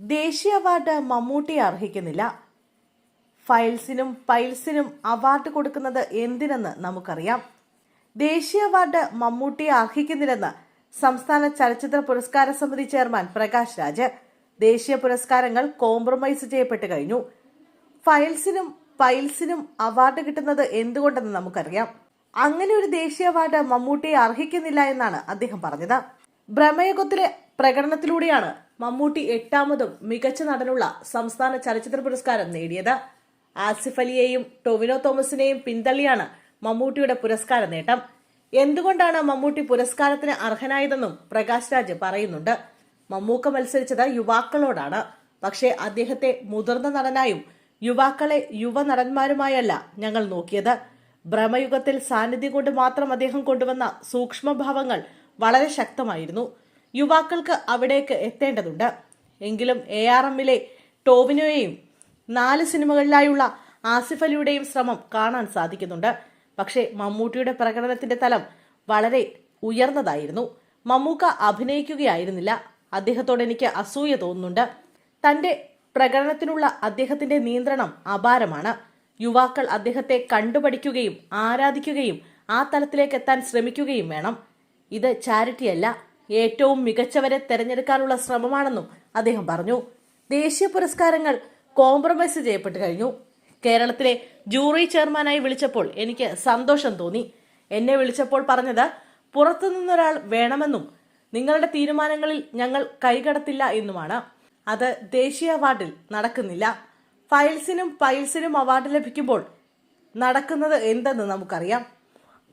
ദേശീയ അവാർഡ് മമ്മൂട്ടി അർഹിക്കുന്നില്ല. ഫയൽസിനും പൈൽസിനും അവാർഡ് കൊടുക്കുന്നത് എന്തിനെന്ന് നമുക്കറിയാം. ദേശീയ അവാർഡ് മമ്മൂട്ടി അർഹിക്കുന്നില്ലെന്ന് സംസ്ഥാന ചലച്ചിത്ര പുരസ്കാര സമിതി ചെയർമാൻ പ്രകാശ് രാജ്. ദേശീയ പുരസ്കാരങ്ങൾ കോംപ്രമൈസ് ചെയ്യപ്പെട്ട് കഴിഞ്ഞു. ഫയൽസിനും പൈൽസിനും അവാർഡ് കിട്ടുന്നത് എന്തുകൊണ്ടെന്ന് നമുക്കറിയാം. അങ്ങനെ ഒരു ദേശീയ അവാർഡ് മമ്മൂട്ടിയെ അർഹിക്കുന്നില്ല എന്നാണ് അദ്ദേഹം പറഞ്ഞത്. ഭ്രമയുഗത്തിലെ പ്രകടനത്തിലൂടെയാണ് മമ്മൂട്ടി എട്ടാമതും മികച്ച നടനുള്ള സംസ്ഥാന ചലച്ചിത്ര പുരസ്കാരം നേടിയത്. ആസിഫ് അലിയെയും ടൊവിനോ തോമസിനെയും പിന്തള്ളിയാണ് മമ്മൂട്ടിയുടെ പുരസ്കാര നേട്ടം. എന്തുകൊണ്ടാണ് മമ്മൂട്ടി പുരസ്കാരത്തിന് അർഹനായതെന്നും പ്രകാശ് രാജ് പറയുന്നുണ്ട്. മമ്മൂക്ക മത്സരിച്ചത് യുവാക്കളോടാണ്. പക്ഷേ അദ്ദേഹത്തെ മുതിർന്ന നടനായും യുവാക്കളെ യുവനടന്മാരുമായല്ല ഞങ്ങൾ നോക്കിയത്. ഭ്രമയുഗത്തിൽ സാന്നിധ്യം കൊണ്ട് മാത്രം അദ്ദേഹം കൊണ്ടുവന്ന സൂക്ഷ്മഭാവങ്ങൾ വളരെ ശക്തമായിരുന്നു. യുവാക്കൾക്ക് അവിടേക്ക് എത്തേണ്ടതുണ്ട്. എങ്കിലും എ ആർ എമ്മിലെ ടോവിനോയെയും നാല് സിനിമകളിലായുള്ള ആസിഫ് അലിയുടെയും ശ്രമം കാണാൻ സാധിക്കുന്നുണ്ട്. പക്ഷേ മമ്മൂട്ടിയുടെ പ്രകടനത്തിന്റെ തലം വളരെ ഉയർന്നതായിരുന്നു. മമ്മൂക്ക അഭിനയിക്കുകയായിരുന്നില്ല. അദ്ദേഹത്തോട് എനിക്ക് അസൂയ തോന്നുന്നുണ്ട്. തന്റെ പ്രകടനത്തിനുള്ള അദ്ദേഹത്തിന്റെ നിയന്ത്രണം അപാരമാണ്. യുവാക്കൾ അദ്ദേഹത്തെ കണ്ടുപഠിക്കുകയും ആരാധിക്കുകയും ആ തലത്തിലേക്ക് എത്താൻ ശ്രമിക്കുകയും വേണം. ഇത് ചാരിറ്റിയല്ല ഏറ്റവും മികച്ചവരെ തെരഞ്ഞെടുക്കാനുള്ള ശ്രമമാണെന്നും അദ്ദേഹം പറഞ്ഞു. ദേശീയ പുരസ്കാരങ്ങൾ കോംപ്രമൈസ് ചെയ്യപ്പെട്ടു കഴിഞ്ഞു. കേരളത്തിലെ ജൂറി ചെയർമാനായി വിളിച്ചപ്പോൾ എനിക്ക് സന്തോഷം തോന്നി. എന്നെ വിളിച്ചപ്പോൾ പറഞ്ഞത് പുറത്തുനിന്നൊരാൾ വേണമെന്നും നിങ്ങളുടെ തീരുമാനങ്ങളിൽ ഞങ്ങൾ കൈകടത്തില്ല എന്നുമാണ്. അത് ദേശീയ അവാർഡിൽ നടക്കുന്നില്ല. ഫയൽസിനും പൈൽസിനും അവാർഡ് ലഭിക്കുമ്പോൾ നടക്കുന്നത് എന്തെന്ന് നമുക്കറിയാം.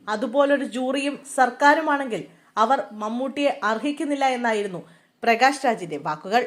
അതുപോലൊരു ജൂറിയും സർക്കാരുമാണെങ്കിൽ അവർ മമ്മൂട്ടിയെ അർഹിക്കുന്നില്ല എന്നായിരുന്നു പ്രകാശ് രാജിന്റെ വാക്കുകൾ